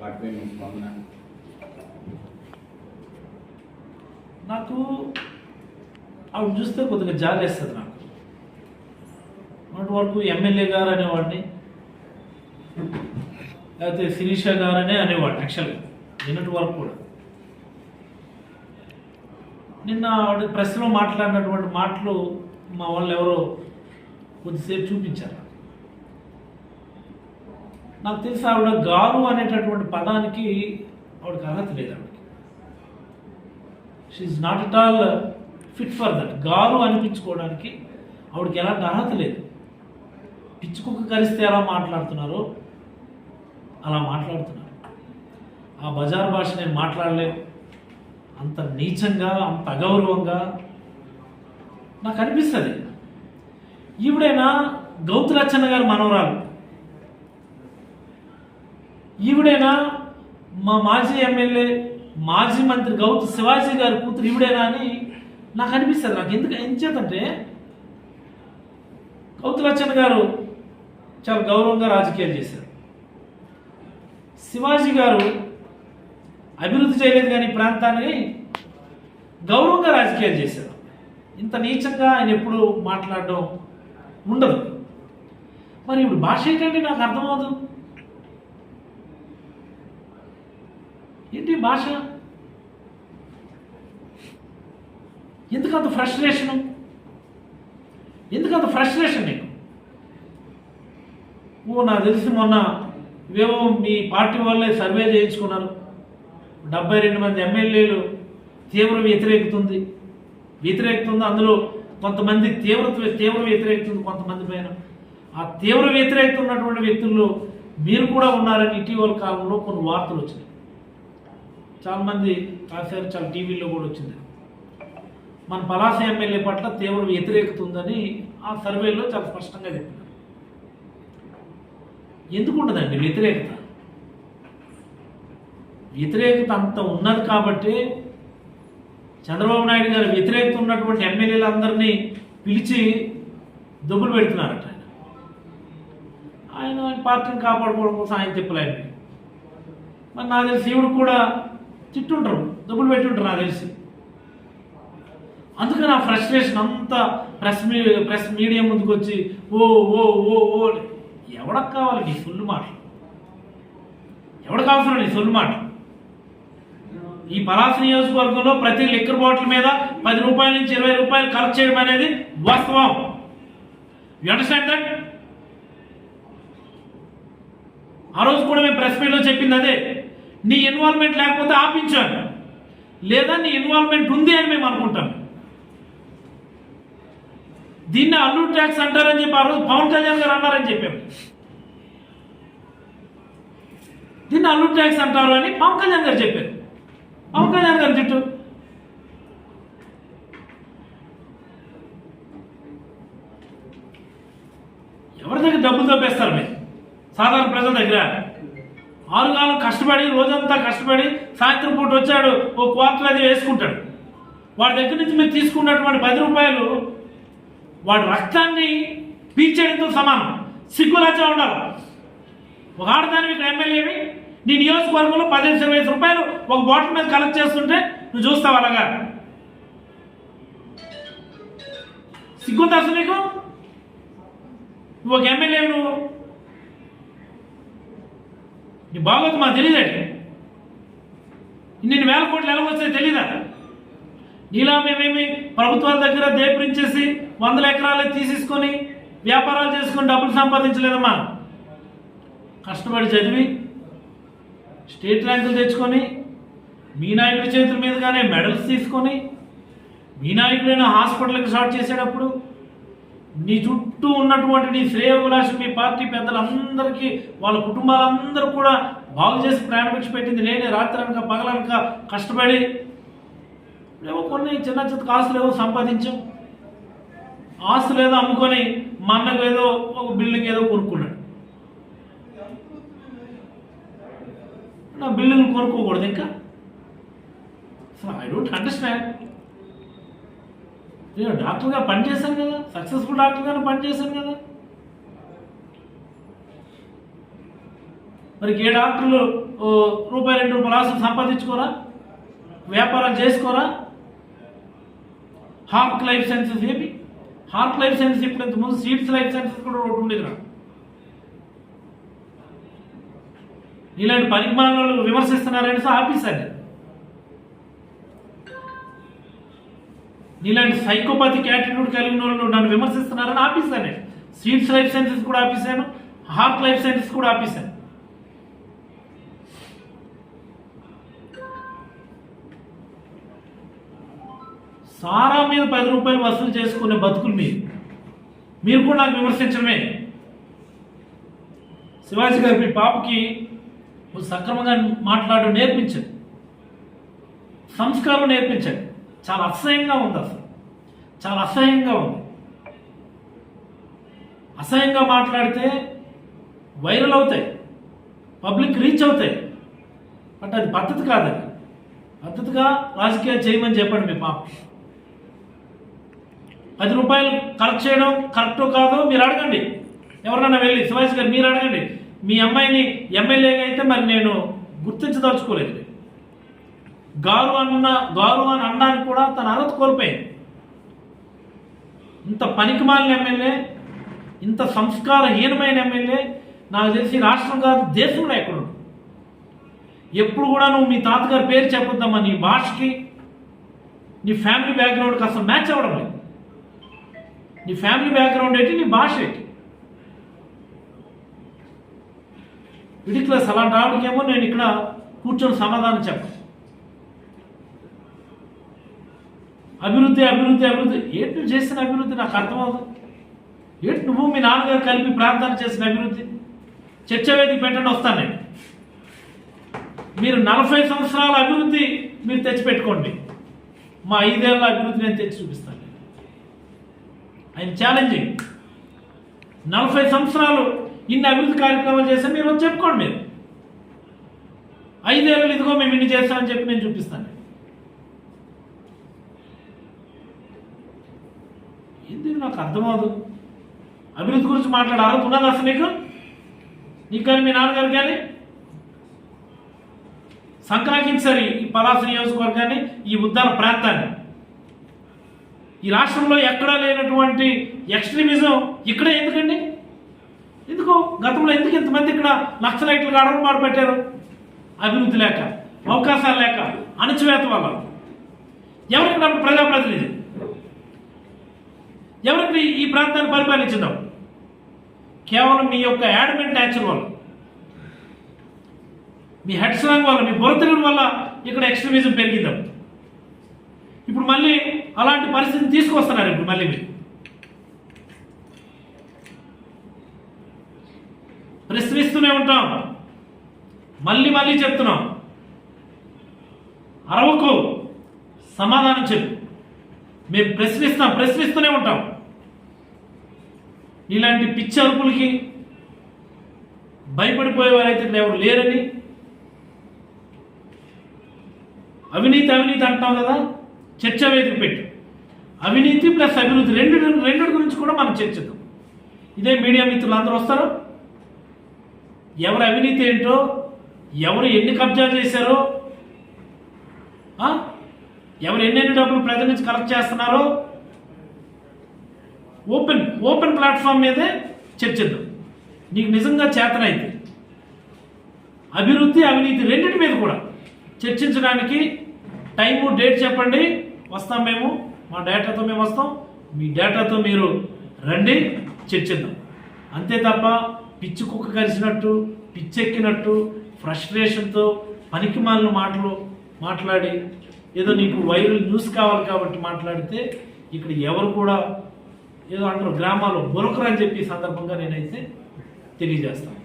వాటిపై స్పందన నాకు ఆవిడ చూస్తే కొద్దిగా జాలేస్తుంది నాకు. మొన్నటి వరకు ఎమ్మెల్యే గారు అనేవాడిని లేకపోతే శిరీష గారనే అనేవాడిని యాక్చువల్గా నిన్నటి వరకు కూడా. నిన్న ఆవిడ ప్రెస్లో మాట్లాడినటువంటి మాటలు మా వాళ్ళు ఎవరో కొద్దిసేపు చూపించారు నాకు తెలిసి ఆవిడ గారు అనేటటువంటి పదానికి ఆవిడకి అర్హత లేదు ఆవిడకి. She not at all fit for that గారు అనిపించుకోవడానికి ఆవిడకి ఎలాంటి అర్హత లేదు. పిచ్చుకుక్క కలిస్తే ఎలా మాట్లాడుతున్నారో అలా మాట్లాడుతున్నారు. ఆ బజార్ భాష నేను మాట్లాడలేను. అంత నీచంగా అంత అగౌరవంగా నాకు అనిపిస్తుంది. ఈవిడైనా గౌతులచ్చన్న గారు మనవరాలు. ఈవిడేనా? మా మాజీ ఎమ్మెల్యే మాజీ మంత్రి గౌతు శివాజీ గారి కూతురు ఈవిడేనా అని నాకు అనిపిస్తుంది. నాకు ఎందుకు ఎంచేతంటే గౌతు లచ్చన్న గారు చాలా గౌరవంగా రాజకీయాలు చేశారు. శివాజీ గారు అభివృద్ధి చేయలేదు కానీ ఈ ప్రాంతాన్ని గౌరవంగా రాజకీయాలు చేశారు. ఇంత నీచంగా ఆయన ఎప్పుడు మాట్లాడడం ఉండదు. మరి ఇప్పుడు భాష ఏంటంటే నాకు అర్థమవుతుంది ఏంటి భాష? ఎందుకు అంత ఫ్రస్ట్రేషను ఎందుకు అంత ఫ్రస్ట్రేషన్ నీకు? ఓ నాకు తెలిసి మొన్న ఇవేవో మీ పార్టీ వాళ్ళే సర్వే చేయించుకున్నారు. డెబ్బై రెండు మంది ఎమ్మెల్యేలు తీవ్ర వ్యతిరేకత ఉంది అందులో కొంతమంది తీవ్ర తీవ్ర వ్యతిరేకతుంది కొంతమంది పైన. ఆ తీవ్ర వ్యతిరేకత ఉన్నటువంటి వ్యక్తుల్లో మీరు కూడా ఉన్నారని ఇటీవల కాలంలో కొన్ని వార్తలు వచ్చినాయి. చాలామంది రాశారు చాలా టీవీలో కూడా వచ్చింది. మన పలాస ఎమ్మెల్యే పట్ల తీవ్ర వ్యతిరేకత ఉందని ఆ సర్వేలో చాలా స్పష్టంగా చెప్పారు. ఎందుకు ఉండదండి వ్యతిరేకత? వ్యతిరేకత అంత ఉన్నది కాబట్టి చంద్రబాబు నాయుడు గారు వ్యతిరేకత ఉన్నటువంటి ఎమ్మెల్యేలందరినీ పిలిచి దుబ్బులు పెడుతున్నారట ఆయన. ఆయన ఆయన పార్టీని కాపాడుకోవడం కోసం ఆయన చెప్పలేండి మరి నాకు తెలిసి శివుడు కూడా తిట్టుంటారు దొబ్బులు పెట్టుంటారు నాకు తెలిసి. అందుకని ఆ ఫ్రస్ట్రేషన్ అంతా ప్రెస్ మీ ప్రెస్ మీడియా ముందుకు వచ్చి ఓ ఓ ఓ ఓ ఎవడకు కావాలి నీ సొల్లు మాటలు ఎవడికి అవసరం నీ సొల్లు మాట? ఈ పలాస నియోజకవర్గంలో ప్రతి లిక్కర్ బాటిల్ మీద పది రూపాయల నుంచి ఇరవై రూపాయలు ఖర్చు చేయడం అనేది వాస్తవం. యు అండర్స్టాండ్ దట్ ఆ రోజు కూడా మేము ప్రెస్ మీట్లో చెప్పింది అదే. నీ ఇన్వాల్వ్మెంట్ లేకపోతే ఆపించాను లేదా నీ ఇన్వాల్వ్మెంట్ ఉంది అని మేము అనుకుంటాం. దీన్ని అల్లు ట్యాక్స్ అంటారని చెప్పి ఆ రోజు పవన్ కళ్యాణ్ గారు అన్నారని చెప్పాము దీన్ని అల్లు ట్యాక్స్ అంటారు అని పవన్ కళ్యాణ్ గారు చెప్పారు. పవన్ కళ్యాణ్ గారు తిట్టు. ఎవరి దగ్గర డబ్బులు తప్పేస్తారు మీరు? సాధారణ ప్రజల దగ్గర? ఆరుగాలం కష్టపడి రోజంతా కష్టపడి సాయంత్రం పూట వచ్చాడు ఓ క్వార్టర్ అది వేసుకుంటాడు. వాడి దగ్గర నుంచి మీరు తీసుకున్నటువంటి పది రూపాయలు వాడి రక్తాన్ని పీల్చేయడంతో సమానం. సిగ్గులచ్చా ఉండాలి. ఒక ఆడదాని ఇక్కడ ఎమ్మెల్యేవి నీ నియోజకవర్గంలో పదిహేను ఇరవై ఐదు రూపాయలు ఒక బాటిల్ మీద కలెక్ట్ చేస్తుంటే నువ్వు చూస్తావు అలాగా? సిగ్గుంది అసలు నీకు? నువ్వు ఒక ఎమ్మెల్యే నువ్వు. నీ బాగోతు మాకు తెలియదండి. ఇన్ని వేల కోట్లు ఎలా వచ్చాయో తెలియదా నీలా మేమేమి ప్రభుత్వాల దగ్గర దేపరించేసి వందల ఎకరాలు తీసేసుకొని వ్యాపారాలు చేసుకొని డబ్బులు సంపాదించలేదమ్మా. కష్టపడి చదివి స్టేట్ ర్యాంకులు తెచ్చుకొని మీ నాయకుడి చేతుల మీదుగానే మెడల్స్ తీసుకొని మీ నాయకుడైనా హాస్పిటల్కి స్టార్ట్ చేసేటప్పుడు నీ చుట్టూ ఉన్నటువంటి నీ శ్రేయోభిలాషి మీ పార్టీ పెద్దలందరికీ వాళ్ళ కుటుంబాలందరూ కూడా బాగు చేసి ప్రాణభిక్ష పెట్టింది నేనే రాత్రనక పగలనక కష్టపడి ఏవో కొన్ని చిన్న చిన్న ఆస్తులు ఏవో సంపాదించాం. ఆస్తులు ఏదో అమ్ముకొని మా అన్నకు ఏదో ఒక బిల్డింగ్ ఏదో కొనుక్కున్నాడు. నా బిల్డింగ్ కొనుక్కోకూడదు ఇంకా? అసలు ఐ డోంట్ అండర్స్టాండ్ నేను డాక్టర్గా పనిచేశాను కదా సక్సెస్ఫుల్ డాక్టర్గానే పనిచేశాను కదా. మరి ఏ డాక్టర్లు రూపాయి రెండు రూపాయలు ఆస్తులు సంపాదించుకోరా? వ్యాపారాలు చేసుకోరా? హార్ట్ లైఫ్ సైన్సెస్ ఏమి హార్ట్ లైఫ్ సైన్సెస్ ఇప్పుడు ఇంతకుముందు సీడ్స్ లైఫ్ సైన్సెస్ కూడా ఒకటి ఉండేది రా ఇలాంటి పనికిమాలను విమర్శిస్తున్నారని ఆఫీసర్ నీలాంటి సైకోపాతిక్ యాటిట్యూడ్ కలిగిన వాళ్ళు నన్ను విమర్శిస్తున్నారని ఆపేశాను నేను. సీడ్స్ లైఫ్ సైన్సెస్ కూడా ఆపేశాను. హార్ట్ లైఫ్ సైన్సెస్ కూడా ఆపేశాను. సారా మీద పది రూపాయలు వసూలు చేసుకునే బతుకులు మీరు. మీరు కూడా నాకు విమర్శించడమే. శివాజీ గారు మీ పాపకి సక్రమంగా మాట్లాడడం నేర్పించండి సంస్కారం నేర్పించండి చాలా అసహ్యంగా ఉంది అసలు. చాలా అసహ్యంగా ఉంది. అసహ్యంగా మాట్లాడితే వైరల్ అవుతాయి. పబ్లిక్ రీచ్ అవుతాయి. బట్ అది పద్ధతి కాదు పద్ధతిగా రాజకీయాలు చేయమని చెప్పండి మీ పాప. పది రూపాయలు కలెక్ట్ చేయడం కరెక్టో కాదో మీరు అడగండి. ఎవరినైనా వెళ్ళి శివాజీ గారు మీరు అడగండి. మీ అమ్మాయిని ఎమ్మెల్యేగా అయితే మరి నేను గుర్తించదలుచుకోలేదు. గారు అన్న గారు అని అనడానికి కూడా తన అర్హత కోల్పోయింది. ఇంత పనికిమాలిన ఎమ్మెల్యే ఇంత సంస్కారహీనమైన ఎమ్మెల్యే నాకు తెలిసి రాష్ట్రం కాదు దేశంలో ఎక్కడు ఎప్పుడు కూడా నువ్వు మీ తాతగారి పేరు చెప్పొద్దమ్మా నీ భాషకి నీ ఫ్యామిలీ బ్యాక్గ్రౌండ్కి అసలు మ్యాచ్ అవ్వడం లేదు. నీ ఫ్యామిలీ బ్యాక్గ్రౌండ్ ఏంటి నీ భాష ఏంటి? ఇడిక్లస్ అలాంటి ఆవిడకేమో నేను ఇక్కడ కూర్చొని సమాధానం చెప్పను. అభివృద్ధి అభివృద్ధి అభివృద్ధి. ఏంటి నువ్వు చేసిన అభివృద్ధి? నాకు అర్థమవుతుంది ఏంటి నువ్వు మీ నాన్నగారు కలిపి ప్రార్థన చేసిన అభివృద్ధి? చర్చ వేదిక పెట్టండి వస్తాను నేను. మీరు నలభై సంవత్సరాల అభివృద్ధి మీరు తెచ్చిపెట్టుకోండి. మా ఐదేళ్ళ అభివృద్ధి నేను తెచ్చి చూపిస్తాను. ఆయన ఛాలెంజింగ్ నలభై సంవత్సరాలు ఇన్ని అభివృద్ధి కార్యక్రమాలు చేస్తే మీరు వచ్చి చెప్పుకోండి మీరు. ఐదేళ్ళు ఇదిగో మేము ఇన్ని చేస్తామని చెప్పి నేను చూపిస్తాను ఏంది ఇది నాకు అర్థమవదు. అభివృద్ధి గురించి మాట్లాడే అర్హత ఉన్నది అసలు నీకు? నీకు కానీ మీ నాన్నగారు కానీ? సంక్రాంతించారు ఈ పలాస నియోజకవర్గాన్ని ఈ ఉద్దాన ప్రాంతాన్ని. ఈ రాష్ట్రంలో ఎక్కడా లేనటువంటి ఎక్స్ట్రీమిజం ఇక్కడే ఎందుకండి? ఎందుకు? గతంలో ఎందుకు ఇంతమంది ఇక్కడ నక్సలైట్లు అడగబాటు పెట్టారు అభివృద్ధి లేక అవకాశాలు లేక అణచివేత వల్ల. ఎవరికి ప్రజాప్రతినిధి? ఎవరికి ఈ ప్రాంతాన్ని పరిపాలించుదాం? కేవలం మీ యొక్క యాడమెంట్ నేచర్ వల్ల మీ హెడ్ స్లాంగ్ వల్ల మీ బురతిరుగుడు వల్ల ఇక్కడ ఎక్స్ట్రీమిజం పెరిగిందాం? ఇప్పుడు మళ్ళీ అలాంటి పరిస్థితిని తీసుకొస్తున్నారు ఇప్పుడు మళ్ళీ మీరు. ప్రశ్నిస్తూనే ఉంటాం. మళ్ళీ మళ్ళీ చెప్తున్నాం. అరవకు సమాధానం చెప్పు. మేము ప్రశ్నిస్తాం ప్రశ్నిస్తూనే ఉంటాం. ఇలాంటి పిచ్చి అరుపులకి భయపడిపోయేవారైతే ఎవరు లేరని అవినీతి అవినీతి అంటాం కదా చర్చ వేదిక పెట్టి. అవినీతి ప్లస్ అభివృద్ధి రెండు రెండు గురించి కూడా మనం చర్చిద్దాం. ఇదే మీడియా మిత్రులు అందరూ వస్తారు. ఎవరు అవినీతి ఏంటో ఎవరు ఎన్ని కబ్జా చేశారో ఎవరు ఎన్నెన్ని డబ్బులు ప్రజల నుంచి కలెక్ట్ చేస్తున్నారో ఓపెన్ ఓపెన్ ప్లాట్ఫామ్ మీదే చర్చిద్దాం నీకు నిజంగా చేతనైతే అభివృద్ధి అవినీతి రెండింటి మీద కూడా చర్చించడానికి టైము డేట్ చెప్పండి. వస్తాం మేము. మా డేటాతో మేము వస్తాం. మీ డేటాతో మీరు రండి. చర్చిద్దాం అంతే తప్ప పిచ్చి కుక్క కరిచినట్టు పిచ్చెక్కినట్టు ఫ్రస్ట్రేషన్తో పనికిమాలిన మాటలు మాట్లాడి ఏదో నీకు వైరల్ న్యూస్ కావాలి కాబట్టి మాట్లాడితే ఇక్కడ ఎవరు కూడా ఏదో అంటారు గ్రామాలు బొరకరు అని చెప్పి సందర్భంగా నేనైతే తెలియజేస్తాను.